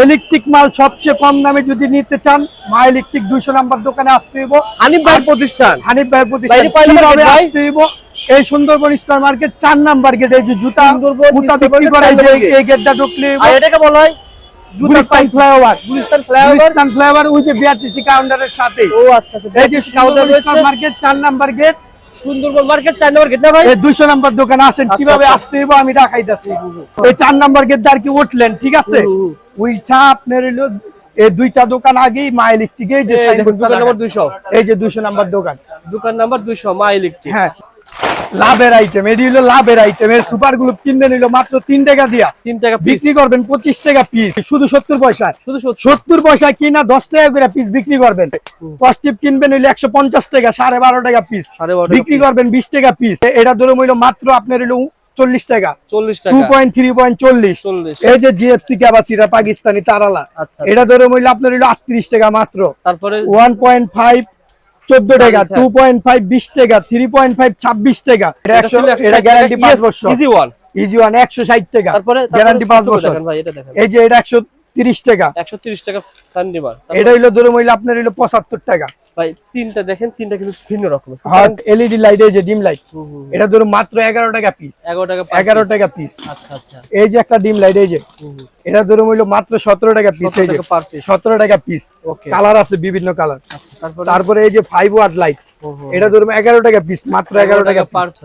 Electric মাল সবচেয়ে কম দামে যদি নিতে চান মা ইলেকট্রিক দুইশো নাম্বার দোকানে আসতে হইব। হানিফ ভাইয়ের প্রতিষ্ঠান। হানিফ ভাই প্রতিষ্ঠান? আসতে হইব? এই সুন্দরবন স্কয়ার মার্কেট চার নাম্বার গেট এই যে জুতা। জুতা বিক্রি করে এই গেটটা ঢুকলে এটাকে বলা হয় ফ্লাইওভার। ওই যে বিআরটিসি কাউন্টারের সাথে। ও আচ্ছা আচ্ছা এই যে সুন্দরবন রয়েছে। মার্কেট চার নাম্বার গেট সুন্দরবন মার্কেট চার নম্বর গেট না ভাই? দুইশো নাম্বার দোকানে আসেন আচ্ছা, কীভাবে আচ্ছা। আসতে হবে আমি দেখাইতেছি। এই চার নাম্বার গেট আর কি উঠলেন ঠিক আছে। ওইটা আপনার হলো এই দুইটা দোকান আগেই মাইলিক ইলেকট্রিক এই যে। দুইশো। এই যে দুইশো নাম্বার দোকান। দোকান নাম্বার দুইশো মা হ্যাঁ। লাভের আইটেম এটি হলো লাভের আইটেম এর সুপার কিনবেন হইল মাত্র তিন টাকা দিয়া। তিন টাকা পিস বিক্রি করবেন পঁচিশ টাকা পিস শুধু সত্তর পয়সা শুধু সত্তর। পয়সা কিনা দশ টাকা করে পিস বিক্রি করবেন। কস্টিপ কিনবেন হইলে একশো পঞ্চাশ টাকা সাড়ে বারো টাকা পিস বিক্রি করবেন বিশ টাকা পিস এটা ধরুন হইল মাত্র আপনার হইল চল্লিশ টাকা। চল্লিশ টু পয়েন্ট থ্রি পয়েন্ট চল্লিশ। এই যে জিএফসি ক্যাপাসিটা পাকিস্তানি তারালা এটা ধরুন হইল আপনার হইল আটত্রিশ টাকা মাত্র। তারপরে? ওয়ান পয়েন্ট ফাইভ চোদ্দ টাকা। টু পয়েন্ট ফাইভ বিশ টাকা থ্রি পয়েন্ট ফাইভ ছাব্বিশ টাকা। এটা গ্যারান্টি পাঁচ বছর। ইজি ওয়ান ইজি ওয়ান একশো ষাট টাকা। তারপরে গ্যারান্টি পাঁচ বছর। এই যে এটা একশো তিরিশ টাকা। একশো তিরিশ টাকা সানডিমার এটা হইল ধরুন হইল আপনার হইল পঁচাত্তর টাকা। ভাই তিনটা দেখেন তিনটা কিন্তু ভিন্ন রকমের। হট এলইডি লাইট এই যে ডিম লাইট এটা ধরুন মাত্র এগারো টাকা পিস এগারো টাকা per এগারো piece। টাকা পিস আচ্ছা আচ্ছা। এই যে একটা ডিম লাইট এই যে। এটা ধরুন হইল মাত্র সতেরো টাকা পিস এই যে। টাকা per piece। সতেরো টাকা পিস ওকে কালার আছে বিভিন্ন কালার আচ্ছা, তারপরে? তারপরে এই যে ফাইভ ওয়াট লাইট। এটা ধরুন এগারো টাকা পিস মাত্র এগারো টাকা পার পিস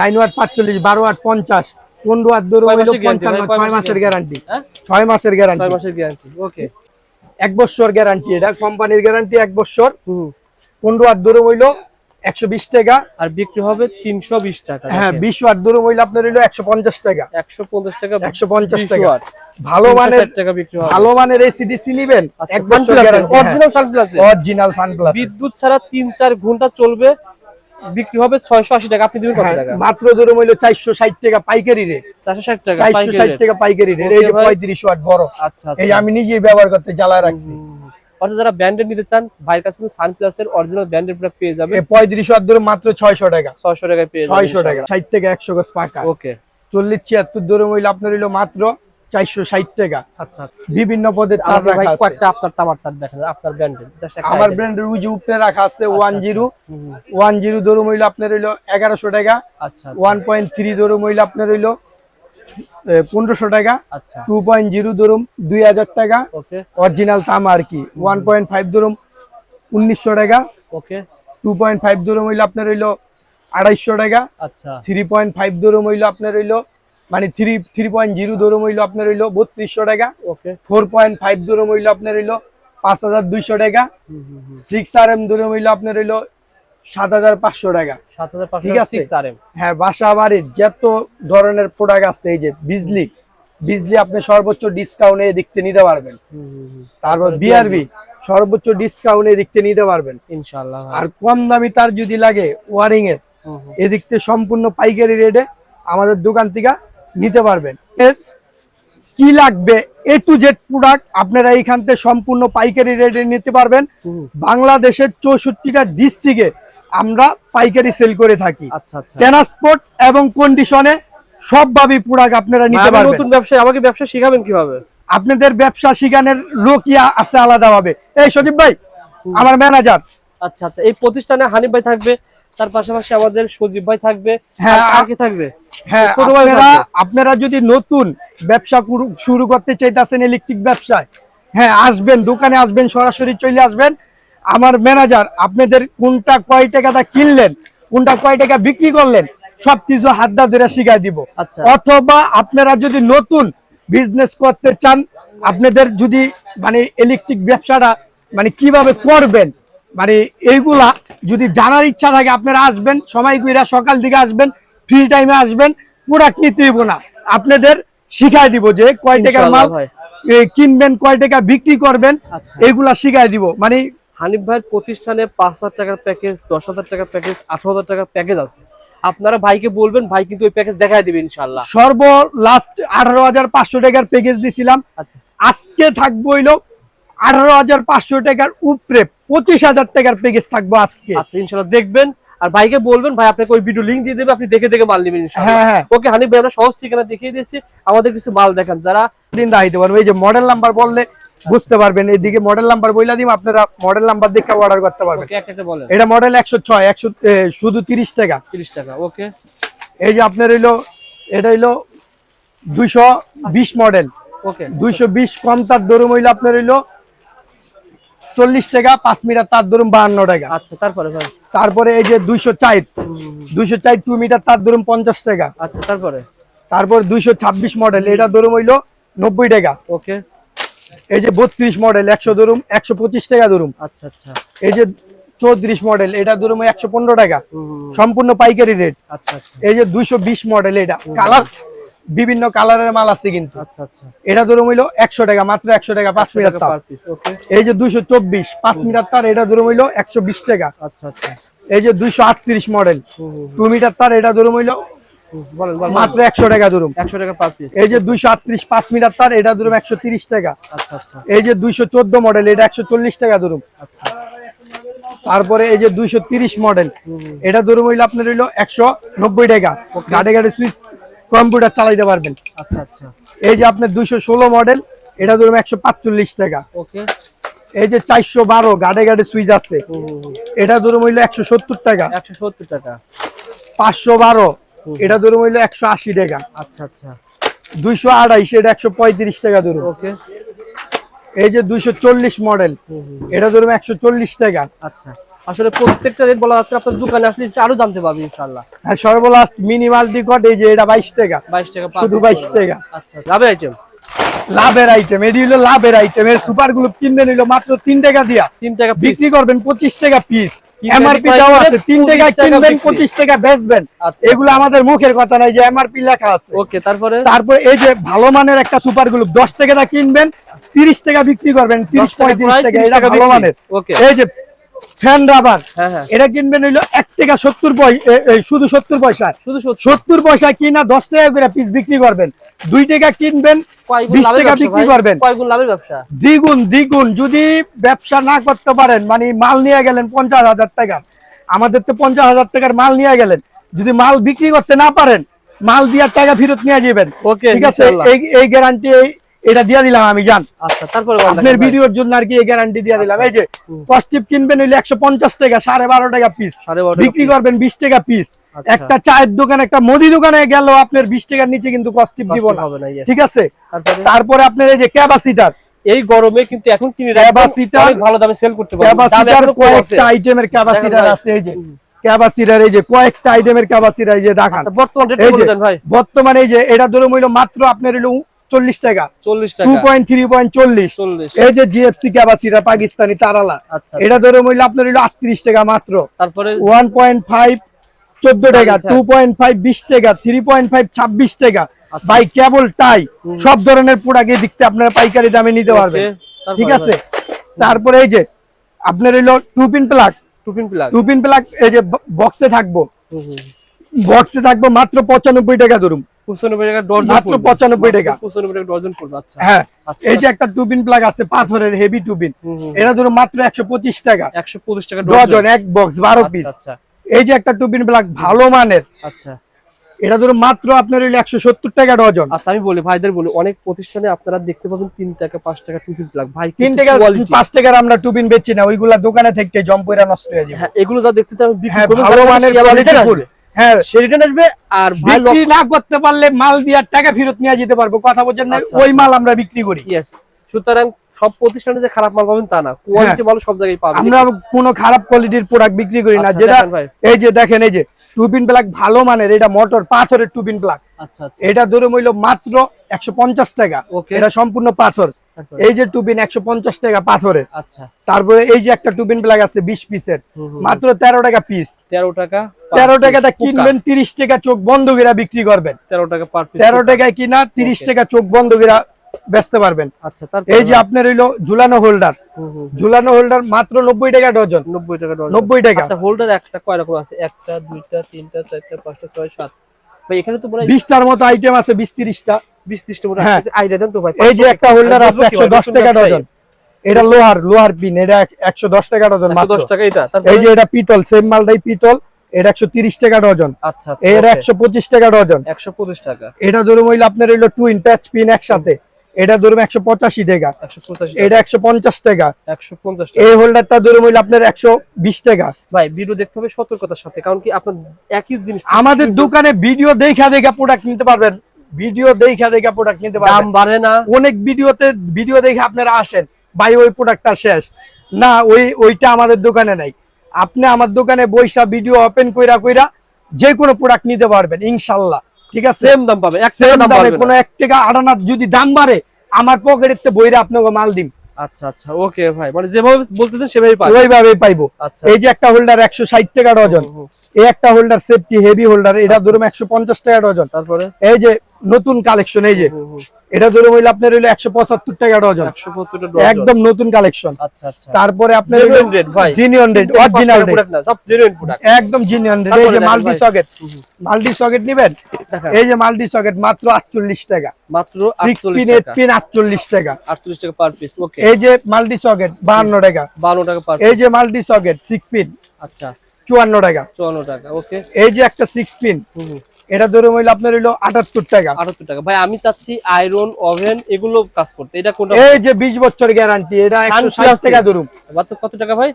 নাইন ওয়াট পাঁচচল্লিশ বারো ওয়াট পঞ্চাশ। পনেরো ওয়াট ধরুন হইল পঞ্চান্ন ছয় মাসের গ্যারান্টি ছয় মাসের ছয় গ্যারান্টি মাসের গ্যারান্টি ওকে এক বছর গ্যারান্টি এটা কোম্পানির গ্যারান্টি এক বছর। পনেরো ওয়াট ধরুন হইল একশো বিশ টাকা। আর বিক্রি হবে তিনশো বিশ টাকা হ্যাঁ বিশ ওয়াট ধরুন হইল আপনার হইল একশো পঞ্চাশ টাকা। একশো পঞ্চাশ টাকা একশো পঞ্চাশ টাকা। ভালো মানের টাকা বিক্রি হবে। ভালো মানের নিবেন। বছর Sunplus-এর, গ্যারান্টি original Sunplus-এর। অরিজিনাল সানপ্লাস বিদ্যুৎ ছাড়া তিন চার ঘণ্টা চলবে বিক্রি হবে ছয়শো আশি টাকা। আপনি দিবেন কত টাকা? হ্যাঁ, মাত্র ধরুন হইল চারশো ষাট টাকা পাইকারি রেট। চারশো ষাট টাকা চারশো ষাট টাকা পাইকারি রেট। এই যে পঁয়ত্রিশ ওয়াট বড়। আচ্ছা এই আমি নিজেই ব্যবহার করতে জ্বালায় রাখছি। অর্থাৎ যারা ব্র্যান্ডেড নিতে চান ভাইয়ের কাছে কিন্তু সানপ্লাসের অরিজিনাল ব্র্যান্ডেড প্রোডাক্ট পেয়ে যাবে পঁয়ত্রিশ ওয়াট ধরুন মাত্র ছয়শো টাকা। ছয়শো টাকায় পেয়ে ছয়শো টাকা ষাট থেকে একশো গজ পাকা। ওকে। চল্লিশ ছিয়াত্তর হইল আপনার হইল মাত্র চারশো ষাট টাকা। আচ্ছা বিভিন্ন পদের তার রাখা আছে। আপনার তামার তার দেখেন আপনার ব্র্যান্ডেড আমার ব্র্যান্ডের উই যে উপরে রাখা আছে ওয়ান আচ্ছা। জিরো। ওয়ান জিরো ধরুন হইল আপনার হইল এগারোশো টাকা। আচ্ছা ওয়ান পয়েন্ট থ্রি ধরুন হইল আপনার হইল পনেরোশো টাকা। আচ্ছা। টু পয়েন্ট জিরো ধরুন দুই হাজার টাকা। অরিজিনাল তামা আর কি। ওয়ান পয়েন্ট ফাইভ ধরুন উনিশশো টাকা। ওকে। টু পয়েন্ট ফাইভ ধরুন হইল আপনার হইল আড়াইশো টাকা। আচ্ছা। থ্রি পয়েন্ট ফাইভ ধরুন হইল আপনার হইল মানে থ্রি থ্রি পয়েন্ট জিরো ধরুন হইল আপনার হইল বত্রিশশো টাকা। ফোর পয়েন্ট ফাইভ ধরুন হইল আপনার হইল পাঁচ হাজার দুইশো টাকা। সিক্স আর এম ধরুন হইল আপনার হইল সাত হাজার পাঁচশো টাকা। ঠিক আছে। হ্যাঁ বাসা বাড়ির যত ধরনের প্রোডাক্ট আছে এই যে বিজলি বিজলি আপনি সর্বোচ্চ ডিসকাউন্টে দেখতে নিতে পারবেন। তারপর বিআরবি সর্বোচ্চ ডিসকাউন্টে দেখতে নিতে পারবেন। ইনশাআল্লাহ আর কম দামি তার যদি লাগে ওয়ারিং এর এদিক থেকে সম্পূর্ণ পাইকারি রেটে আমাদের দোকান থেকে নিতে পারবেন। এর কি লাগবে এ টু জেড প্রোডাক্ট আপনারা এইখান থেকে সম্পূর্ণ পাইকারি রেটে নিতে পারবেন। বাংলাদেশের চৌষট্টিটা ডিস্ট্রিক্টে আমরা পাইকারি সেল করে থাকি। আচ্ছা আচ্ছা। ট্রান্সপোর্ট এবং কন্ডিশনে সবভাবে প্রোডাক্ট আপনারা নিতে আমি পারবেন। নতুন ব্যবসায়ী আমাকে ব্যবসা শিখাবেন কীভাবে? আপনাদের ব্যবসা শিখানোর লোকই আছে আলাদাভাবে। এই সজীব ভাই আমার ম্যানেজার আচ্ছা আচ্ছা। এই প্রতিষ্ঠানে হানিফ ভাই থাকবে তার পাশাপাশি আমাদের সজীব ভাই থাকবে হ্যাঁ, আর কে থাকবে? হ্যাঁ আপনারা আপনারা যদি নতুন ব্যবসা শুরু করতে চাইতেছেন ইলেকট্রিক ব্যবসায় হ্যাঁ আসবেন দোকানে আসবেন সরাসরি চলে আসবেন। আমার ম্যানেজার আপনাদের কোনটা কয় টাকাটা কিনলেন কোনটা কয় টাকা বিক্রি করলেন সবকিছু হাত দা ধরে শিখাই দিব। আচ্ছা। অথবা আপনারা যদি নতুন বিজনেস করতে চান আপনাদের যদি মানে ইলেকট্রিক ব্যবসাটা মানে কীভাবে করবেন মানে এইগুলা যদি জানার ইচ্ছা থাকে আপনারা আসবেন সময় কইরা সকাল দিকে আসবেন ফ্রি টাইমে আসবেন প্রোডাক্ট নিতে হইব না। আপনাদের শিখাই দিব যে কয় টাকার মাল কিনবেন কয় টাকা বিক্রি করবেন আচ্ছা। এগুলা শিখাই দিব। মানে হানিফ ভাইয়ের প্রতিষ্ঠানে পাঁচ হাজার টাকার প্যাকেজ দশ হাজার টাকার প্যাকেজ আঠারো হাজার টাকার প্যাকেজ আছে। আপনারা ভাইকে বলবেন ভাই কিন্তু ওই প্যাকেজ দেখাই দিবে ইনশাল্লাহ। সর্ব লাস্ট আঠারো হাজার পাঁচশো টাকার প্যাকেজ দিছিলাম। আচ্ছা। আজকে থাকব হইল আঠারো হাজার পাঁচশো টাকার উপরে পঁচিশ হাজার টাকার প্যাকেজ থাকব আজকে। আচ্ছা ইনশাল্লাহ দেখবেন। আর ভাইকে বলবেন ভাই আপনাকে ওই ভিডিও লিংক দিয়ে দেবে আপনি দেখে দেখে মাল নেবেন হ্যাঁ, হ্যাঁ। ওকে হানিফ ভাই আমরা সহজ ঠিকানা দেখিয়ে দিয়েছি। আমাদের কিছু মাল দেখান যারা দিন দেখাইতে পারব। এই যে মডেল নাম্বার বললে বুঝতে পারবেন এদিকে মডেল নাম্বার বইলা দিম আপনারা মডেল নাম্বার দেখে অর্ডার করতে পারবেন। এটা মডেল একশো ছয় একশো শুধু তিরিশ টাকা। 30 টাকা ওকে। এই যে আপনার হইল এটা হইল দুইশো বিশ মডেল ওকে। দুইশো বিশ কম তার দরুম হইল আপনার হইল চল্লিশ টাকা পাঁচ মিটার তার ধরুন বাহান্ন টাকা। আচ্ছা তারপরে তারপরে এই যে দুইশো চার দুইশো চার টু মিটার তার ধরুন পঞ্চাশ টাকা। আচ্ছা তারপরে? তারপর দুইশো ছাব্বিশ মডেল এটা ধরুন হইল নব্বই টাকা। ওকে। এই যে বত্রিশ মডেল একশো ধরুন একশো পঁচিশ টাকা ধরুন। আচ্ছা আচ্ছা। এই যে চৌত্রিশ মডেল এটা ধরুন একশো পনেরো টাকা। সম্পূর্ণ পাইকারি রেট আচ্ছা আচ্ছা। এই যে দুইশো বিশ মডেল এটা। কালার বিভিন্ন কালারের মাল আছে কিন্তু। আচ্ছা আচ্ছা। এটা ধরুন হইল একশো টাকা মাত্র একশো টাকা পাঁচ মিটার তার। এই যে দুইশো চব্বিশ পাঁচ মিটার তার এটা ধরুন হইল একশো বিশ টাকা। আচ্ছা আচ্ছা। এই যে দুইশো আটত্রিশ মডেল টু মিটার তার এটা ধরুন হইল মাত্র একশো টাকা ধরুন 100 টাকা পিস এই যে দুইশো আটত্রিশ পাঁচ মিটার তার এটা ধরুন একশো তিরিশ টাকা। আচ্ছা আচ্ছা। এই যে দুইশো চোদ্দ মডেল এটা একশো চল্লিশ টাকা ধরুন আচ্ছা। তারপরে এই যে দুইশো তিরিশ মডেল এটা ধরুন হইল আপনার হইল একশো নব্বই টাকা। গাড়ি গাড়ি সুইচ কম্পিউটার চালাইতে পারবেন। আচ্ছা আচ্ছা। এই যে আপনার দুইশো ষোলো মডেল এটা ধরুন একশো পাঁচচল্লিশ টাকা। ওকে। এই যে চারশো বারো গাড়ে গাড়ে সুইচ আছে। এটা ধরুন হইল একশো সত্তর টাকা। 170 টাকা। পাঁচশো বারো এটা ধরুন হইল একশো আশি টাকা। আচ্ছা আচ্ছা। দুইশো আড়াইশ এটা একশো পঁয়ত্রিশ টাকা ধরুন। ওকে। এই যে দুইশো চল্লিশ মডেল এটা ধরুন একশো চল্লিশ টাকা। আচ্ছা। আসলে প্রত্যেকটা রেট বলা যাচ্ছে আপনার দোকানে আসলে আরও জানতে পারবেন ইনশাআল্লাহ। আর সর্বলাস্ট মিনিমাল ডিকট এই যে এটা বাইশ টাকা। 22 টাকা শুধু piece 22 টাকা। আচ্ছা লাভে আইটেম লাভের আইটেম এটি হলো লাভের আইটেম এর সুপারগুলো কিনবে নিল মাত্র তিন টাকা দিয়া। 3 টাকা পিস বিক্রি করবেন পঁচিশ টাকা পিস এমআরপি আছে টাকা টাকা কিনবেন টাকা বেচবেন। আচ্ছা, এগুলো আমাদের মুখের কথা নাই যে এমআরপি লেখা আছে। ওকে তারপরে? তারপর এই যে ভালো মানের একটা সুপার গ্লুপ দশ টাকা কিনবেন তিরিশ টাকা বিক্রি করবেন তিরিশ 10 টাকা পঁয়ত্রিশ টাকা 30 এটা ভালো মানের। এই যে ফ্যান রাবার। হ্যাঁ হ্যাঁ। এটা কিনবেন হইল এক টাকা সত্তর শুধু সত্তর পয়সা শুধু সত্তর। পয়সা কিনা দশ টাকা করে পিস বিক্রি করবেন। দুই টাকা কিনবেন বিশ টাকা বিক্রি করবেন। দ্বিগুণ দ্বিগুণ যদি ব্যবসা না করতে পারেন মানে মাল নিয়ে গেলেন পঞ্চাশ হাজার টাকা। আমাদের তো পঞ্চাশ হাজার টাকার মাল নিয়ে গেলেন। যদি মাল বিক্রি করতে না পারেন মাল দেওয়ার টাকা ফেরত নিয়ে যাবেন। ঠিক আছে? এই এই গ্যারান্টি এটা দিয়ে দিলাম আমি জান। আচ্ছা তারপরে আপনার ভিডিওর জন্য আর কি এই গ্যারান্টি দিয়ে দিলাম। এই যে কস্টিপ কিনবেন হইলে একশো পঞ্চাশ টাকা সাড়ে বারো টাকা পিস বিক্রি করবেন বিশ টাকা পিস আচ্ছা। একটা চায়ের দোকান একটা মুদি দোকানে গেল আপনার বিশ টাকার নিচে কিন্তু কস্টিপ দিব না। ঠিক আছে? তারপরে? আপনার এই যে ক্যাপাসিটার এই গরমে কিন্তু এখন কিনে অনেক ভালো দামে সেল করতে পারবেন। ক্যাপাসিটার। কয়েকটা আইটেমের ক্যাপাসিটার আছে এই যে। ক্যাপাসিটার এই যে কয়েকটা আইটেমের ক্যাপাসিটার এই যে দেখান। আচ্ছা এই যে বর্তমানে এই যে এটা ধরুন হইল মাত্র আপনার চল্লিশ টাকা। 40 টু পয়েন্ট থ্রি পয়েন্ট চল্লিশ। এই যে জিএফসি ক্যাপাসিটার পাকিস্তানি তারালা আচ্ছা। এটা ধরুন হইল আপনার আটত্রিশ টাকা মাত্র। তারপরে? ওয়ান পয়েন্ট ফাইভ চোদ্দ টাকা আচ্ছা। টু পয়েন্ট ফাইভ বিশ টাকা থ্রি পয়েন্ট ফাইভ ছাব্বিশ টাকা। আচ্ছা। বাই কেবল টাই সব ধরনের প্রোডাক্ট এই দিকতে আপনারা পাইকারি দামে নিতে পারবেন। ঠিক আছে? তারপরে এই যে আপনার হইল two pin plug two pin plug two pin plug এই যে বক্সে থাকব। বক্সে থাকব মাত্র পঁচানব্বই টাকা ধরুন। 95 টাকা ডজন মাত্র 95 টাকা। 95 টাকা ডজন পড়বে আচ্ছা। হ্যাঁ আচ্ছা। এই যে একটা টু প্লাগ আছে পাথরের heavy two pin hmm, hmm. এটা ধরুন মাত্র একশো পঁচিশ টাকা। 125 টাকা ডজন। এক বক্স বারো পিস আচ্ছা। এই যে একটা টু প্লাগ ভালো মানের। আচ্ছা। এটা ধরুন মাত্র আপনার হইল একশো সত্তর টাকা ডজন। আচ্ছা আমি বলি ভাইদের বলি অনেক প্রতিষ্ঠানে আপনারা দেখতে পাবেন তিন টাকা পাঁচ টাকা টুপিন প্লাগ। ভাই তিন টাকা। পাঁচ টাকার আমরা টু পিন বেচি না ওইগুলা দোকানে থেকে জম্পুরা নষ্ট হয়ে যাবে। হ্যাঁ এগুলো যা দেখতে হ্যাঁ ভালো মানের কোয়ালিটি। হ্যাঁ। সে রিটার্ন আসবে আর বিক্রি না করতে পারলে মাল টাকা ফেরত নিয়ে যেতে পারব কথা বলছেন না আচ্ছা, ওই আচ্ছা। মাল আমরা বিক্রি করি। ইয়েস সুতরাং সব প্রতিষ্ঠানে যে খারাপ মাল পাবেন তা না কোয়ালিটি মাল সব জায়গায় পাবেন। আমরা কোনো খারাপ কোয়ালিটির প্রোডাক্ট বিক্রি করি না আচ্ছা, যেটা এই যে দেখেন এই যে প্লাগ ভালো মানের এটা মোটর পাথরের টুপিন প্লাগ আচ্ছা এটা ধরে হইল মাত্র একশো পঞ্চাশ টাকা। Okay. এটা সম্পূর্ণ পাথর? এই যে টুপিন একশো পঞ্চাশ টাকা পাথরের। আচ্ছা। তারপরে এই যে একটা টুপিন প্লাগ আছে বিশ পিসের মাত্র তেরো টাকা পিস 13 টাকা তেরো টাকাটা কিনবেন তিরিশ টাকা চোখ বন্ধ করে বিক্রি করবেন। 13 টাকা তেরো টাকায় কিনা তিরিশ টাকা চোখ বন্ধ করে বেচতে পারবেন। আচ্ছা এই যে আপনার হইল ঝুলানো হোল্ডার ঝুলানো হোল্ডার মাত্র নব্বই টাকা ডজন। 90 টাকা নব্বই টাকা। আচ্ছা হোল্ডার একটা কয় রকম আছে? একটা দুইটা তিনটা চারটা পাঁচটা ছয় সাত। ভাই এখানে তো বিশটার মতো আইটেম আছে মতো হ্যাঁ। আইডিয়া দেন তো ভাই। এই যে একটা হোল্ডার আছে টাকা ডজন। এটা লোহার লোহার পিন এটা টাকা ডজন মাত্র দশ টাকা এটা এই যে এটা পিতল সেম মালটাই পিতল এটা একশো তিরিশ টাকা ডজন। আচ্ছা আচ্ছা এর একশো পঁচিশ টাকা ডজন। টাকা। এটা ধরুন হইল আপনার হইল টুইন প্যাচ পিন একসাথে। এটা ধরুন একশো পঁচাশি টাকা। এটা একশো পঞ্চাশ টাকা। একশো পঞ্চাশ এই হোল্ডারটা ধরুন হইলে আপনার একশো বিশ টাকা। ভাই ভিডিও দেখতে হবে সতর্কতার সাথে কারণ কি আপনার একই জিনিস আমাদের দোকানে ভিডিও দেখা দেখা প্রোডাক্ট নিতে পারবেন। ভিডিও দেখা দেখা প্রোডাক্ট নিতে দাম পারবেন বাড়ে না। অনেক ভিডিওতে ভিডিও দেখে আপনারা আসেন ভাই ওই প্রোডাক্টটা শেষ। না ওই ওইটা আমাদের দোকানে নাই। আপনি আমার দোকানে বৈশা ভিডিও ওপেন কইরা কইরা যে কোনো প্রোডাক্ট নিতে পারবেন ইনশাল্লাহ। ঠিক আছে? সেম দাম পাবে এক টাকা দাম পাবে কোনো এক টাকা আড়ানা যদি দাম বাড়ে আমার পকেটের বইরা আপনাকে মাল দিম। আচ্ছা আচ্ছা ওকে ভাই। মানে যেভাবে বলতেছেন সেভাবে পাবো। ওইভাবেই পাইবো। আচ্ছা এই যে একটা হোল্ডার একশো ষাট টাকা ডজন। এই একটা হোল্ডার সেফটি হেভি হোল্ডার এটা আচ্ছা। ধরুন একশো পঞ্চাশ টাকা ডজন। তারপরে? এই যে নতুন কালেকশন এই যে। এটা ধরুন হইলে আপনার হইল একশো পঁচাত্তর টাকা ডজন। একদম নতুন কালেকশন আচ্ছা আচ্ছা। তারপরে আপনার জিনিয়ন অরিজিনাল। একদম জিনিয়ন এই যে মাল্টি। সকেট। মাল্টি সকেট নিবেন? এই যে মাল্টি সকেট মাত্র আটচল্লিশ টাকা। মাত্র সিক্স পিন এইট পিন আটচল্লিশ টাকা। 48 টাকা পার পিস ওকে এই যে মাল্টি সকেট বাহান্ন টাকা। 52 টাকা পার এই যে মাল্টি সকেট সিক্স পিন আচ্ছা। চুয়ান্ন টাকা। 54 টাকা ওকে এই যে একটা সিক্স পিন। এটা ধরুন হইল আপনার হইল আটাত্তর টাকা। 78 টাকা। ভাই আমি চাচ্ছি আয়রন ওভেন এগুলো কাজ করতে। এটা কোনটা? এই যে বিশ বছর গ্যারান্টি এটা একশো ষাট। টাকা ধরুন। কত টাকা ভাই?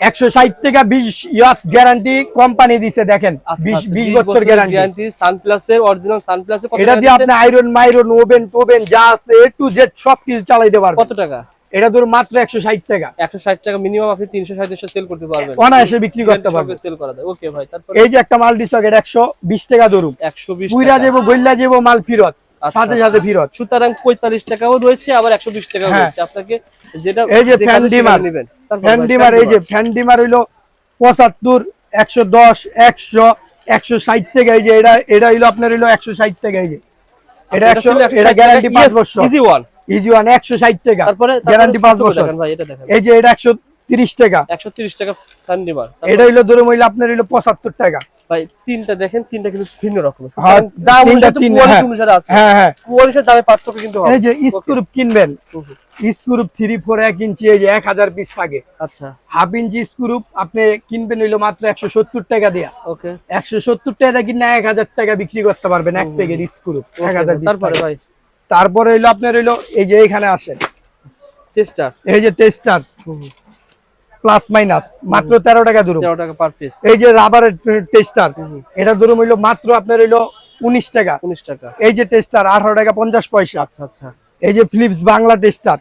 একশো ষাট টাকা বিশ ইয়াস গ্যারান্টি কোম্পানি দিছে দেখেন। আচ্ছা, বিশ আচ্ছা, বিশ 20 বছর গ্যারান্টি সানপ্লাসের অরিজিনাল সানপ্লাসের এটা দিয়ে আপনি আয়রন মাইরন ওভেন টোভেন যা আছে এ টু জেড সব কিছু চালাইতে পারবেন। কত টাকা? এটা ধরুন মাত্র একশো ষাট টাকা। 160 টাকা মিনিমাম আপনি 360 সেল করতে পারবেন। অনায়াসে বিক্রি করতে পারবেন। সেল করা যায়। ওকে ভাই তারপর এই যে একটা মাল্টি সকেট একশো বিশ টাকা ধরুন। 120 পুইরা টাকা। যাব গইল্লা যাব মাল ফিরত। আচ্ছা, সাথে আচ্ছা। সাথে ফিরত। সুতরাং 45 টাকাও রয়েছে আবার 120 টাকাও হ্যাঁ। রয়েছে। আপনাকে যেটা এই যে ফ্যান ডিমার ফ্যান ডিমার এই যে। ফ্যান ডিমার হইল পঁচাত্তর একশো দশ একশো একশো ষাট টাকা। এই যে এটা এটা হইল আপনার হইল একশো ষাট টাকা। এই যে। এটা আচ্ছা, একশো এটা গ্যারান্টি পাঁচ বছর। easy one। ইজি ওয়ান একশো ষাট টাকা। তারপরে গ্যারান্টি পাঁচ বছর। এই যে এটা একশো তিরিশ টাকা। 130 টাকা ফ্যান এটা হইল ধরুন হইল আপনার হইল পঁচাত্তর টাকা। ভাই তিনটা দেখেন তিনটা কিন্তু ভিন্ন রকম। হ্যাঁ, দাম অনুসারে হ্যাঁ। আছে। হ্যাঁ হ্যাঁ। দামে পার্থক্য কিন্তু এই যে স্ক্রুপ কিনবেন। স্ক্রুপ থ্রি ফোর এক ইঞ্চি এই যে এক হাজার পিস থাকে। আচ্ছা। হাফ ইঞ্চি স্ক্রুপ আপনি কিনবেন হইল মাত্র একশো সত্তর টাকা দিয়া। ওকে একশো সত্তর টাকা কিনা এক হাজার টাকা বিক্রি করতে পারবেন এক প্যাকেট স্ক্রুপ এক হাজার তারপরে ভাই তারপরে হইল আপনার হইল এই যে এখানে আসেন। টেস্টার এই যে টেস্টার প্লাস মাইনাস মাত্র তেরো টাকা ধরুন 13 টাকা পার পিস এই যে রাবারের টেস্টার এটা ধরুন হইল মাত্র আপনার হইল উনিশ টাকা। 19 টাকা। এই যে টেস্টার আঠারো টাকা পঞ্চাশ পয়সা। আচ্ছা আচ্ছা। এই যে ফিলিপস বাংলা টেস্টার।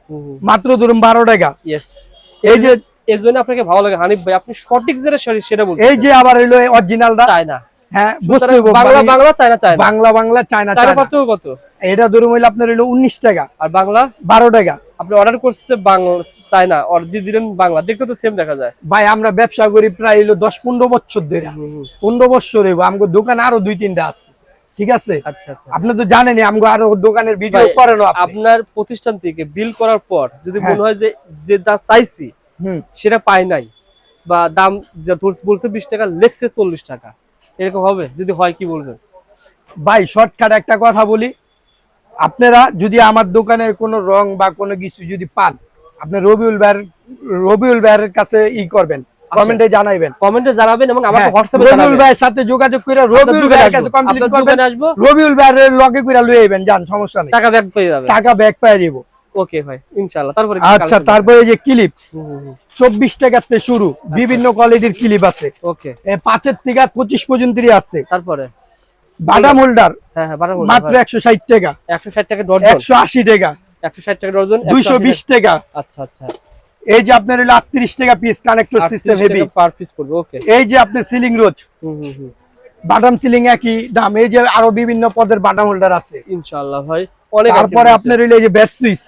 মাত্র ধরুন বারো টাকা। এই যে এর জন্য আপনাকে ভালো লাগে। হানিফ ভাই আপনি সঠিক যেটা সেটা বলছেন এই যে আবার হইল অরিজিনালটা চায় না হ্যাঁ বুঝতে বাংলা মানে Bangla Bangla Bangla China China China. কত কত? এটা ধরুন হইল আপনার হইল উনিশ টাকা। আর বাংলা? বারো টাকা। আপনি অর্ডার করছে বাংলা চায়না দিয়ে দিলেন বাংলা। দেখতে তো সেম দেখা যায়। ভাই আমরা ব্যবসা করি প্রায় হইল দশ পনেরো বছর ধরে। পনেরো বছর হইব। আমগো দোকানে আরও দুই তিনটা আছে। ঠিক আছে? আচ্ছা আচ্ছা। আপনি তো জানেনই আমগো আরও দোকানের ভিডিও করেন আপনার প্রতিষ্ঠান থেকে বিল করার পর যদি হ্যাঁ। মনে হয় যে যে দাম চাইছি হুম। সেটা পাই নাই। বা দাম বলছে বিশ টাকা লেখছে চল্লিশ টাকা। এরকম হবে? যদি হয় কি বলবেন? ভাই শর্টকাট একটা কথা বলি। আপনারা যদি আমার দোকানের কোনো রং বা কোনো কিছু যদি পান আপনি রবিউল ভাইয়ের রবিউল ভাইয়ের কাছে ই করবেন কমেন্টে জানাইবেন। কমেন্টে জানাবেন এবং আমাকে হ্যাঁ, হোয়াটসঅ্যাপে রবিউল ভাইয়ের সাথে যোগাযোগ করে রবিউল ভাইয়ের কাছে কমপ্লিট করবেন। রবিউল ভাইয়ের লগে করে লয়ে আইবেন যান সমস্যা নেই। টাকা ব্যাক পেয়ে যাবে টাকা ব্যাক পেয়ে যাব ওকে ভাই ইনশাআল্লাহ। তারপরে আচ্ছা তারপরে এই যে ক্লিপ চব্বিশ টাকাতে শুরু আচ্ছা। বিভিন্ন কোয়ালিটির ক্লিপ আছে। ওকে এ পাঁচের থেকে পঁচিশ পর্যন্তই আছে। তারপরে? বাদাম হোল্ডার হ্যাঁ হ্যাঁ বারো মাত্র একশো ষাট টাকা। একশো ষাট টাকা ডজন একশো আশি টাকা। একশো ষাট টাকা ডজন দুইশো বিশ টাকা। আচ্ছা আচ্ছা। এই যে আপনার হলো আটত্রিশ টাকা piece connector system heavy per piece পড়বে ওকে এই যে আপনার সিলিং রোজ হুম হুম বাদাম সিলিং একই দাম। এই যে আরও বিভিন্ন পদের বাদাম হোল্ডার আছে। ইনশাআল্লাহ ভাই। তারপরে আপনার হইল এই যে ব্যাট সুইচ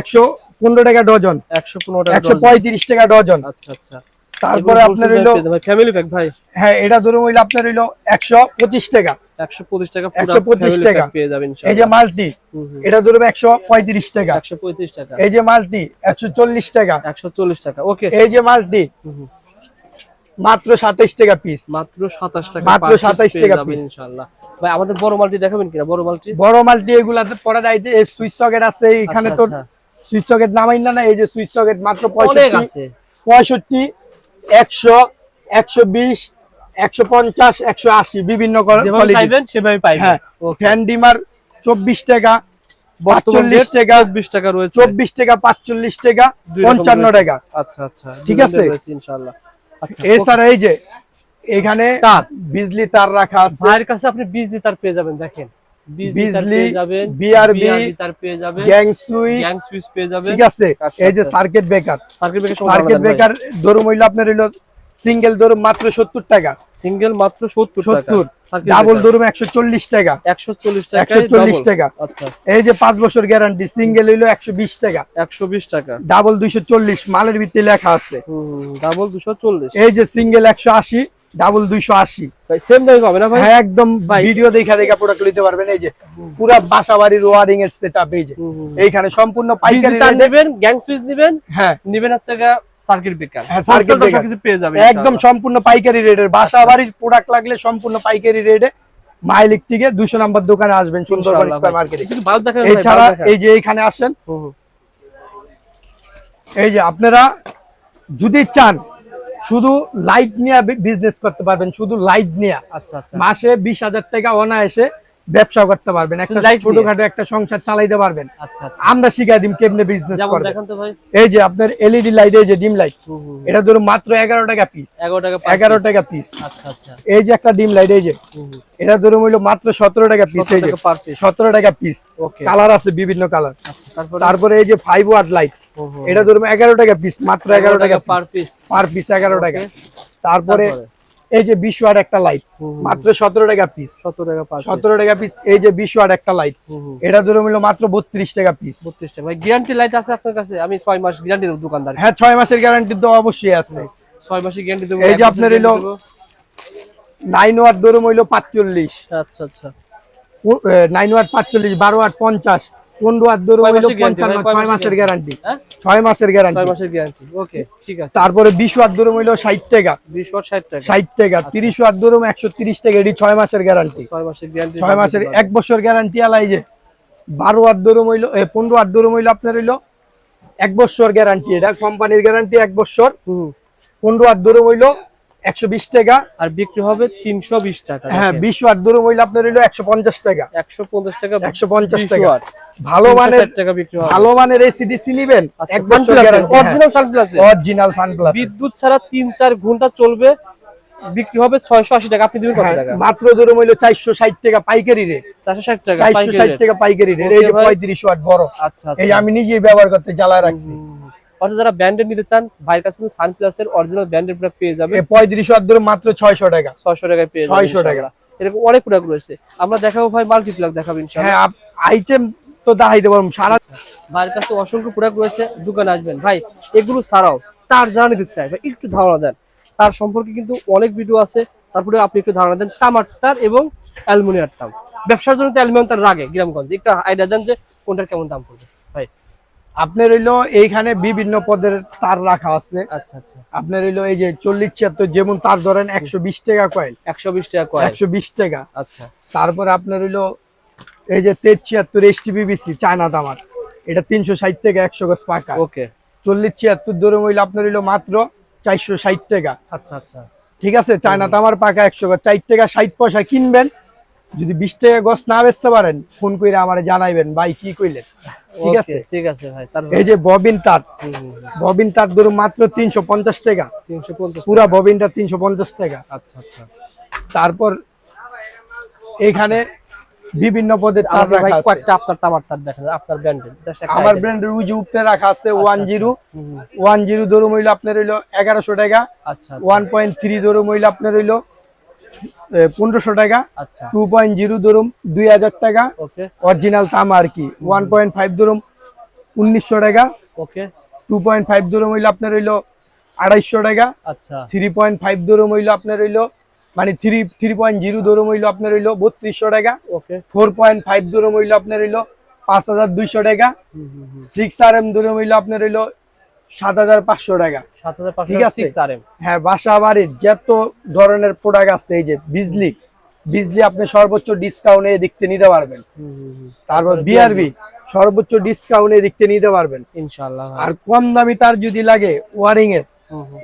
একশো পনেরো টাকা ডজন। একশো পনেরো টাকা একশো পঁয়ত্রিশ টাকা ডজন। আচ্ছা আচ্ছা। তারপরে আপনার হইল ফ্যামিলি প্যাক ভাই। হ্যাঁ এটা ধরুন হইল আপনার হইল একশো পঁচিশ টাকা। একশো পঁচিশ টাকা 125 টাকা। পেয়ে যাবেন এই যে মাল্টি। এটা ধরুন একশো পঁয়ত্রিশ টাকা। একশো পঁয়ত্রিশ টাকা। এই যে মাল্টি একশো চল্লিশ টাকা। একশো চল্লিশ টাকা। ওকে এই যে মাল্টি। মাত্র সাতাইশ টাকা পিস মাত্র সাতাশ টাকা মাত্র per piece 27 টাকা piece। ইনশাআল্লাহ। ভাই আমাদের বড় মালটি দেখাবেন কিনা? বড় মালটি? বড় মাল্টি এগুলাতে পড়া যাইতে এই সুইচ সকেট আছে এখানে তো আচ্ছা, সুইচ সকেট নামাই না না এই যে সুইচ সকেট মাত্র অনেক পঁয়ষট্টি আছে। পঁয়ষট্টি একশো একশো বিশ একশো পঞ্চাশ একশো আশি বিভিন্ন যেভাবে কোয়ালিটি চাইবেন সেভাবে পাইবেন। হ্যাঁ ফ্যান ডিমার চব্বিশ টাকা বর্তমানে 45 টাকা। চব্বিশ টাকা রয়েছে। চব্বিশ টাকা পাঁচচল্লিশ টাকা দুই রকম পঞ্চান্ন রয়েছে। টাকা। আচ্ছা আচ্ছা। ঠিক আছে? ইনশাআল্লাহ। আচ্ছা এছাড়া এই যে এখানে তার। বিজলি তার রাখা আছে। ভাইয়ের কাছে আপনি বিজলি তার পেয়ে যাবেন দেখেন। বিজলি যাবেন তার পেয়ে যাবেন গ্যাং সুইচ গ্যাং সুইচ পেয়ে যাবেন। ঠিক আছে? আচ্ছা, এই যে আচ্ছা। Circuit breaker circuit breaker circuit breaker ধরুন হইল আপনার হইল সিঙ্গেল ধরুন মাত্র সত্তর টাকা। সিঙ্গেল মাত্র সত্তর সত্তর। ডাবল ধরুন একশো চল্লিশ টাকা। 140 টাকা 140 টাকা। আচ্ছা। এই যে পাঁচ বছর গ্যারান্টি সিঙ্গেল হইল একশো বিশ টাকা। 120 টাকা। ডাবল দুইশো চল্লিশ মালের ভিত্তি লেখা আছে। ডাবল ডাবল 240 এই যে সিঙ্গেল একশো আশি ডাবল দুইশো আশি। সেম দামে পাবে না ভাই? হ্যাঁ একদম ভিডিও দেখা দেখা প্রোডাক্ট নিতে পারবেন। এই যে পুরা বাসা বাড়ির ওয়ারিং এর সেট এই যে। এইখানে সম্পূর্ণ পাইকারি নেবেন গ্যাং সুইচ নেবেন। হ্যাঁ। নেবেন হচ্ছে সার্কিট ব্রেকার হ্যাঁ, breaker। কিছু পেয়ে যাবেন একদম সম্পূর্ণ পাইকারি রেটের বাসা বাড়ির প্রোডাক্ট লাগলে সম্পূর্ণ পাইকারি রেটে মা ইলেকট্রিকে দুশো নাম্বার দোকানে আসবেন সুন্দরবন স্কয়ার মার্কেটে। এছাড়া এই যে এইখানে আসেন এই যে আপনারা যদি চান শুধু লাইট নিয়ে বিজনেস করতে পারবেন শুধু লাইট নিয়ে। আচ্ছা আচ্ছা। মাসে বিশ হাজার টাকা অনায়াসে ব্যবসা করতে পারবেন একটা ছোটখাটো একটা সংসার চালাইতে পারবেন। আচ্ছা আচ্ছা। আমরা শিখাই দিম কেমনে বিজনেস করবেন। এই যে আপনার এলইডি লাইট এই যে ডিম লাইট এটা ধরুন মাত্র এগারো টাকা পিস 11 টাকা per এগারো টাকা পিস আচ্ছা এই যে একটা ডিম লাইট এই যে। এটা ধরুন হইল মাত্র সতেরো টাকা পিস এই যে। সতেরো টাকা পিস কালার আছে বিভিন্ন কালার তারপরে? এই যে ফাইভ ওয়াট লাইট। এটা ধরুন এগারো টাকা পিস মাত্র এগারো টাকা পার পিস পার পিস এগারো টাকা। তারপরে? এই যে বিশ ওয়াট একটা লাইট। মাত্র সতেরো টাকা পিস 17 টাকা সতেরো টাকা পিস এই যে বিশ ওয়াট একটা লাইট। এটা ধরুন হইল মাত্র বত্রিশ টাকা পিস 32 টাকা। গ্যারান্টি লাইট আছে আপনার কাছে? আমি ছয় মাস গ্যারান্টি দেবো দোকানদার। হ্যাঁ ছয় মাসের গ্যারান্টি তো অবশ্যই আছে। ছয় মাসের গ্যারান্টি দেব এই যে আপনার হইল নাইন ওয়াট ধরুন হইল পাঁচচল্লিশ। আচ্ছা আচ্ছা। নাইন ওয়াট পাঁচচল্লিশ বারো ওয়াট পঞ্চাশ। পনেরো হইল পঞ্চান্ন ছয় মাসের গ্যারান্টি ছয় মাসের গ্যারান্টি মাসের গ্যারান্টি ওকে ঠিক আছে। তারপরে বিশ ওয়াট ধরুন হইল ষাট টাকা। 20 ওয়াট 60 টাকা। ষাট টাকা। তিরিশ ওয়াট ধরুন একশো তিরিশ টাকা। এটি ছয় মাসের গ্যারান্টি 6 মাসের গ্যারান্টি ছয় মাসের এক বছর গ্যারান্টি আলাই যে। বারো ওয়াট দরম হইল পনেরো ওয়াট দরম হইল আপনার হইল এক বছর গ্যারান্টি এটা কোম্পানির গ্যারান্টি এক বছর। পনেরো ওয়াট দরম হইল একশো বিশ টাকা। আর বিক্রি হবে 320 টাকা। হ্যাঁ বিশ ওয়াট দরম হইল আপনার হইল একশো পঞ্চাশ টাকা। 150 টাকা একশো পঞ্চাশ টাকা। ভালো মানের 360 টাকা বিক্রি হবে। ভালো মানের নিবেন। এক বছর guarantee original Sunplus original Sunplus বিদ্যুৎ ছাড়া 3 4 ঘণ্টা চলবে বিক্রি হবে 680 টাকা। আপনি দিবেন কত টাকা? মাত্র দরম হইল চারশো ষাট টাকা পাইকারি রেট 460 টাকা চারশো ষাট। টাকা পাইকারি রেট Okay এই যে। পঁয়ত্রিশ ওয়াট বড়। আচ্ছা এই আচ্ছা আমি নিজেই ব্যবহার করতে জ্বালায় রাখছি। অর্থাৎ যারা ব্র্যান্ডেড নিতে চান ভাইয়ের কাছে কিন্তু সানপ্লাসের অরিজিনাল ব্র্যান্ডেড প্রোডাক্ট পেয়ে এই পঁয়ত্রিশ ওয়াট মাত্র ছয়শো টাকা। 600 টাকায় পেয়ে যাবেন 600 টাকা। এরকম অনেক প্রোডাক্ট রয়েছে। আমরা দেখাবো ভাই মাল্টিপ্লাক দেখাবো হ্যাঁ আইটেম তো দেখাইতে পারব। সারা ভাইয়ের কাছে অসংখ্য প্রোডাক্ট রয়েছে। দোকানে আসবেন। ভাই এগুলো ছাড়াও তার জানা নিতে চাই ভাই একটু ধারণা দেন। তার সম্পর্কে কিন্তু অনেক ভিডিও আছে। তারপরে আপনি একটু ধারণা দেন। তামার তার এবং অ্যালুমিনিয়ার দাম ব্যবসার জন্য তো অ্যালুমিনিয়াম তার রাগে গ্রামগঞ্জ। একটা আইডিয়া দেন যে কোনটার কেমন দাম পড়বে। আপনার হইল এইখানে বিভিন্ন পদের তার রাখা আছে। আচ্ছা আচ্ছা। আপনার হইল এই যে চল্লিশ ছিয়াত্তর যেমন তার ধরেন একশো বিশ টাকা কয়েল। একশো বিশ টাকা কয় একশো বিশ টাকা। আচ্ছা। তারপরে আপনার হইল এই যে তেইশ ছিয়াত্তর এস টিবিবিসি চায়না তামার এটা তিনশো ষাট টাকা একশো গজ পাকা ওকে। চল্লিশ ছিয়াত্তর ধরুন হইল আপনার হইল মাত্র চারশো ষাট টাকা। আচ্ছা আচ্ছা। ঠিক আছে? চায়না তামার পাকা একশো গজ। চার টাকা ষাট পয়সা কিনবেন যদি বিশ টাকা গছ না বেচতে পারেন ফোন করে আমার জানাইবেন ভাই কি কইলেন? ঠিক আছে? ঠিক আছে ভাই এই যে ববিন তার ববিন তার ধরুন মাত্র তিনশো পঞ্চাশ টাকা। তিনশো পঞ্চাশ পুরা ববিনটা তিনশো পঞ্চাশ টাকা। আচ্ছা আচ্ছা। তারপর এখানে বিভিন্ন পদের তার রাখা আছে। কয়েকটা আপনার তামার তার দেখেন আপনার ব্র্যান্ডের আমার ব্র্যান্ডের উজি উপরে রাখা আছে আচ্ছা, ওয়ান জিরো ওয়ান জিরো ধরুন হইল আপনার হইল এগারোশো টাকা। আচ্ছা ওয়ান পয়েন্ট থ্রি ধরুন হইল আপনার হইল পনেরোশো টাকা। টু পয়েন্ট জিরো ধরুন দুই হাজার টাকা। অরিজিনাল তামা আর কি। ওয়ান পয়েন্ট ফাইভ ধরুন উনিশশো টাকা। টু পয়েন্ট ফাইভ ধরুন হইল আপনার হইল আড়াইশো টাকা। থ্রি পয়েন্ট ফাইভ ধরুন হইল আপনার হইল মানে থ্রি থ্রি পয়েন্ট জিরো ধরুন হইল আপনার হইল বত্রিশশো টাকা। ফোর পয়েন্ট ফাইভ ধরুন হইল আপনার হইল পাঁচ হাজার দুইশো টাকা। সিক্স আর এম ধরুন হইল আপনার হইল সাত হাজার পাঁচশো টাকা। ঠিক আছে। হ্যাঁ বাসা বাড়ির যত ধরনের প্রোডাক্ট আছে এই যে বিজলি বিজলি আপনি সর্বোচ্চ ডিসকাউন্টে দেখতে নিতে পারবেন। তারপর বিআরবি সর্বোচ্চ ডিসকাউন্টে দেখতে নিতে পারবেন। ইনশাআল্লাহ আর কম দামি তার যদি লাগে ওয়ারিং এর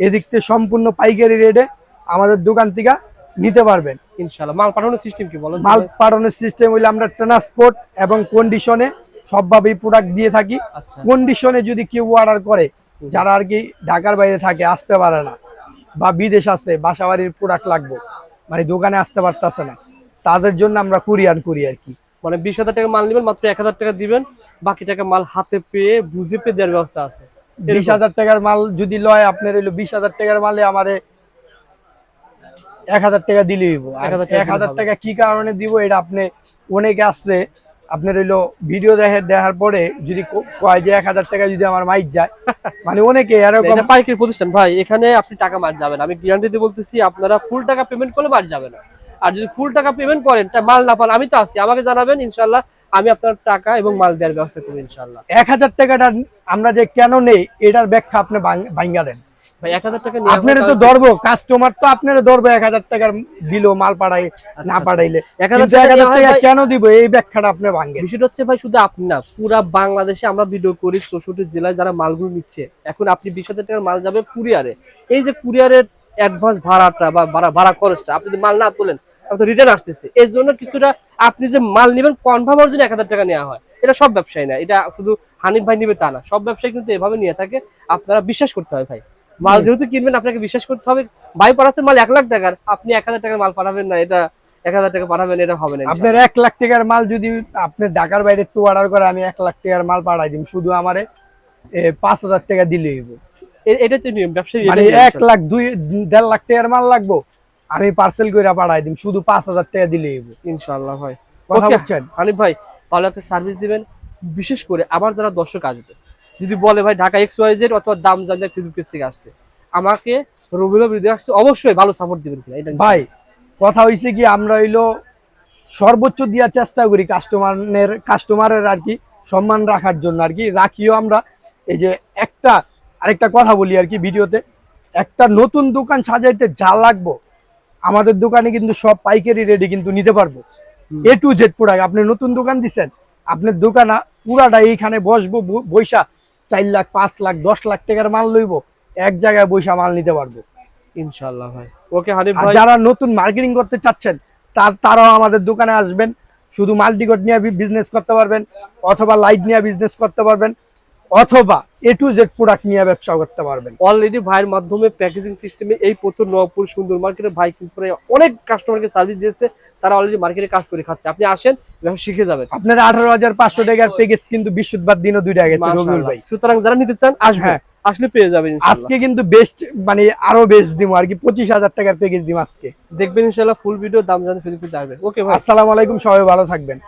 এদিক থেকে সম্পূর্ণ পাইকারি রেটে আমাদের দোকান থেকে নিতে পারবেন। ইনশাআল্লাহ। মাল পাঠানোর সিস্টেম কি বলো মাল পাঠানোর সিস্টেম হইলে আমরা ট্রান্সপোর্ট এবং কন্ডিশনে সবভাবেই প্রোডাক্ট দিয়ে থাকি। আচ্ছা। কন্ডিশনে যদি কেউ অর্ডার করে যারা আর কি ঢাকার বাইরে থাকে আসতে পারে না বা বিদেশ আছে বাসা বাড়ির প্রোডাক্ট লাগবে মানে দোকানে আসতে পারতেছে না। তাদের জন্য আমরা কুরিয়ান করি আর কি। মানে বিশ হাজার টাকা মাল নেবেন মাত্র এক হাজার টাকা দিবেন বাকি টাকা মাল হাতে পেয়ে বুঝে পেয়ে দেওয়ার ব্যবস্থা আছে। বিশ হাজার টাকার মাল যদি লয় আপনার হইল বিশ হাজার টাকার মালে আমারে এক হাজার টাকা দিলে হইব। আর 1000 এক হাজার টাকা কি কারণে দিব এটা আপনি অনেকে আসছে আপনার হইল ভিডিও দেখে দেখার পরে যদি কয় যে এক হাজার টাকা যদি আমার মাইক যায় মানে অনেকে এরকম পাইকারি প্রতিষ্ঠান। ভাই এখানে আপনি টাকা মার যাবেন আমি গ্যারান্টি দিয়ে বলতেছি আপনারা ফুল টাকা পেমেন্ট করলে মার যাবে না। আর যদি ফুল টাকা পেমেন্ট করেন তা মাল না পান আমি তো আছি। আমাকে জানাবেন ইনশাল্লাহ। আমি আপনার টাকা এবং মাল দেওয়ার ব্যবস্থা করব ইনশাল্লাহ। এক হাজার টাকাটা আমরা যে কেন নেই এটার ব্যাখ্যা আপনি ভাঙ্গা দেন। আপনারা তো ধরবো কাস্টমার তো আপনারা ধরবো এক হাজার টাকার দিল মাল পাঠাই না এক হাজার টাকা টাকা ভাই- কেন দিব? এই ব্যাখ্যাটা আপনি বিষয়টা হচ্ছে ভাই শুধু আপনি না পুরা বাংলাদেশে আমরা ভিডিও করি চৌষট্টি জেলায় যারা মালগুলো নিচ্ছে। এখন আপনি বিশ হাজার টাকার মাল যাবে কুরিয়ারে। এই যে কুরিয়ারের অ্যাডভান্স ভাড়াটা বা ভাড়া ভাড়া খরচটা আপনি যদি মাল না তোলেন তো রিটার্ন আসতেছে। এর জন্য কিছুটা আপনি যে মাল নেবেন কনফার্ম হওয়ার জন্য এক হাজার টাকা নেওয়া হয়। এটা সব ব্যবসায়ী না এটা শুধু হানিফ ভাই নিবে তা না। সব ব্যবসায়ী কিন্তু এভাবে নিয়ে থাকে আপনারা বিশ্বাস করতে হয় ভাই। মাল যেহেতু কিনবেন আপনাকে বিশ্বাস করতে হবে ভাই পাঠাচ্ছে মাল এক লাখ টাকার আপনি এক হাজার টাকার মাল পাঠাবেন না এটা এক হাজার টাকা পাঠাবেন এটা হবে না আপনার এক লাখ টাকার মাল যদি আপনি ঢাকার বাইরে তো অর্ডার করে আমি এক লাখ টাকার মাল পাঠাই শুধু আমারে পাঁচ হাজার টাকা দিলে হইব। এ- তো নিয়ম ব্যবসায়ী মানে এক লাখ দুই দেড় লাখ টাকার মাল লাগবো আমি পার্সেল করে পাঠাই দিম শুধু পাঁচ হাজার টাকা দিলে হইব। ইনশাআল্লাহ ভাই কথা বলছেন হানিফ ভাই ভালো একটা সার্ভিস দিবেন বিশেষ করে আবার যারা দর্শক আসবে যদি বলে ভাই ঢাকা এক্স ওয়াই জেড অথবা দাম জানলে ফেসবুক থেকে আসছে। আমাকে রবিবার ভিডিও আসছে অবশ্যই ভালো সাপোর্ট দিবেন এটা ভাই কথা হইছে কি আমরা হইল সর্বোচ্চ দেওয়ার চেষ্টা করি কাস্টমারের কাস্টমারের আর কি সম্মান রাখার জন্য আর কি। রাখিও আমরা। এই যে একটা আরেকটা কথা বলি আর কি ভিডিওতে একটা নতুন দোকান সাজাইতে যা লাগবো আমাদের দোকানে কিন্তু সব পাইকারি রেডি কিন্তু নিতে পারব। এ টু জেড প্রোডাক্ট আপনি নতুন দোকান দিচ্ছেন আপনার দোকান পুরাটা এইখানে বসবো ব- বইসা চার লাখ পাঁচ লাখ দশ লাখ টাকার মাল লইব এক জায়গায় বৈশা মাল নিতে পারব। ইনশাল্লাহ ভাই। ওকে হানিফ ভাই। যারা নতুন মার্কেটিং করতে চাচ্ছেন তার তারাও আমাদের দোকানে আসবেন। শুধু মাল্টিকট নিয়ে বিজনেস করতে পারবেন অথবা লাইট নিয়ে বিজনেস করতে পারবেন। অথবা এ টু জেড প্রোডাক্ট নিয়ে ব্যবসা করতে পারবেন। অলরেডি ভাইয়ের মাধ্যমে প্যাকেজিং সিস্টেমে এই প্রথম নবপুর সুন্দর মার্কেটে ভাই কিন্তু অনেক কাস্টমারকে সার্ভিস দিয়েছে তারা অলরেডি মার্কেটে কাজ করে খাচ্ছে। আপনি আসেন শিখে যাবেন। আপনার আঠারো হাজার পাঁচশো টাকার প্যাকেজ কিন্তু বৃহস্পতিবার দিনও দুইটা গেছে রবিউল ভাই। সুতরাং যারা নিতে চান আসবেন। হ্যাঁ। আসলে পেয়ে যাবেন আজকে কিন্তু বেস্ট মানে আরও বেস্ট দিব আর কি পঁচিশ হাজার টাকার প্যাকেজ দিব আজকে। দেখবেন ইনশাআল্লাহ ফুল ভিডিও দাম জানতে ফেসবুকে আসবেন ওকে ভাই। আসসালামু আলাইকুম সবাই ভালো থাকবেন।